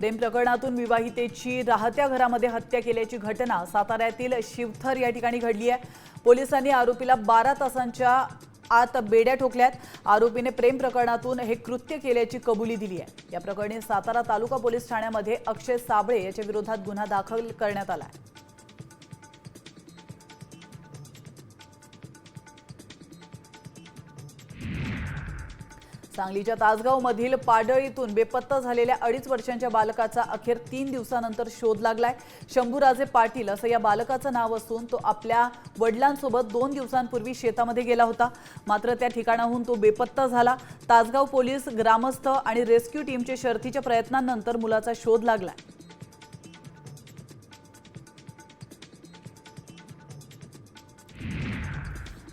प्रेम प्रकरणातून विवाहितेची राहत्या घरामध्ये हत्या केल्याची घटना साताऱ्यातील शिवथर या ठिकाणी घडली आहे. पोलिसांनी आरोपीला बारा तासांच्या आत बेड्या ठोकल्यात. आरोपीने प्रेम प्रकरणातून हे कृत्य केल्याची कबुली दिली आहे. या प्रकरणी सातारा तालुका पोलीस ठाण्यामध्ये अक्षय साबळे याच्या विरोधात गुन्हा दाखल करण्यात आला आहे. सांगलीच्या तासगावमधील पाडळीतून बेपत्ता झालेल्या अडीच वर्षांच्या बालकाचा अखेर तीन दिवसानंतर शोध लागलाय. शंभूराजे पाटील असं या बालकाचं नाव असून तो आपल्या वडिलांसोबत दोन दिवसांपूर्वी शेतामध्ये गेला होता. मात्र त्या ठिकाणाहून तो बेपत्ता झाला. तासगाव पोलीस ग्रामस्थ आणि रेस्क्यू टीमच्या शर्थीच्या प्रयत्नांनंतर मुलाचा शोध लागलाय.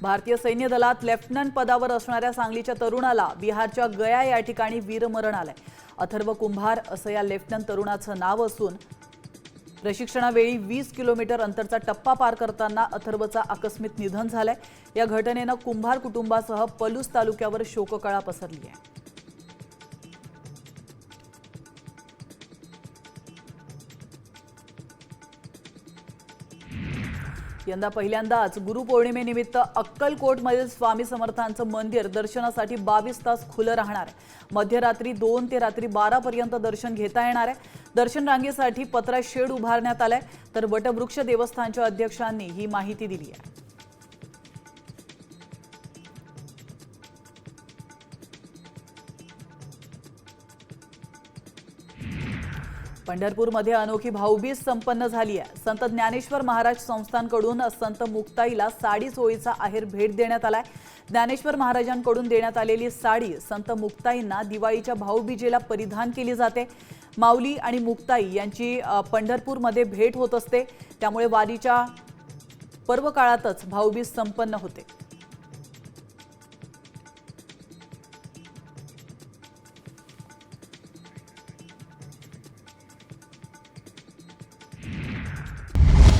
भारतीय सैन्य दलात लेफ्टनंट पदावर असणाऱ्या सांगलीच्या तरुणाला बिहारच्या गया या ठिकाणी वीरमरण आलंय. अथर्व कुंभार असं या लेफ्टनंट तरुणाचं नाव असून प्रशिक्षणावेळी वीस किलोमीटर अंतरचा टप्पा पार करताना अथर्वचा आकस्मिक निधन झालंय. या घटनेनं कुंभार कुटुंबासह पलूस तालुक्यावर शोककळा पसरली आहे. यंदा पहिल्यांदाच गुरुपौर्णिमेनिमित्त अक्कलकोटमधील स्वामी समर्थांचं मंदिर दर्शनासाठी बावीस तास खुलं राहणार आहे. मध्यरात्री दोन ते रात्री बारा पर्यंत दर्शन घेता येणार आहे. दर्शन रांगेसाठी पत्रा शेड उभारण्यात आलाय. तर वटवृक्ष देवस्थानच्या अध्यक्षांनी ही माहिती दिली आहे. पंढरपूरमध्ये अनोखी भाऊबीज संपन्न झाली आहे. संत ज्ञानेश्वर महाराज संस्थांकडून संत मुक्ताईला साडी सोयीचा आहेर भेट देण्यात आलाय. ज्ञानेश्वर महाराजांकडून देण्यात आलेली साडी संत मुक्ताईंना दिवाळीच्या भाऊबीजेला परिधान केली जाते. माऊली आणि मुक्ताई यांची पंढरपूरमध्ये भेट होत असते. त्यामुळे वारीच्या पर्व काळातच भाऊबीज संपन्न होते.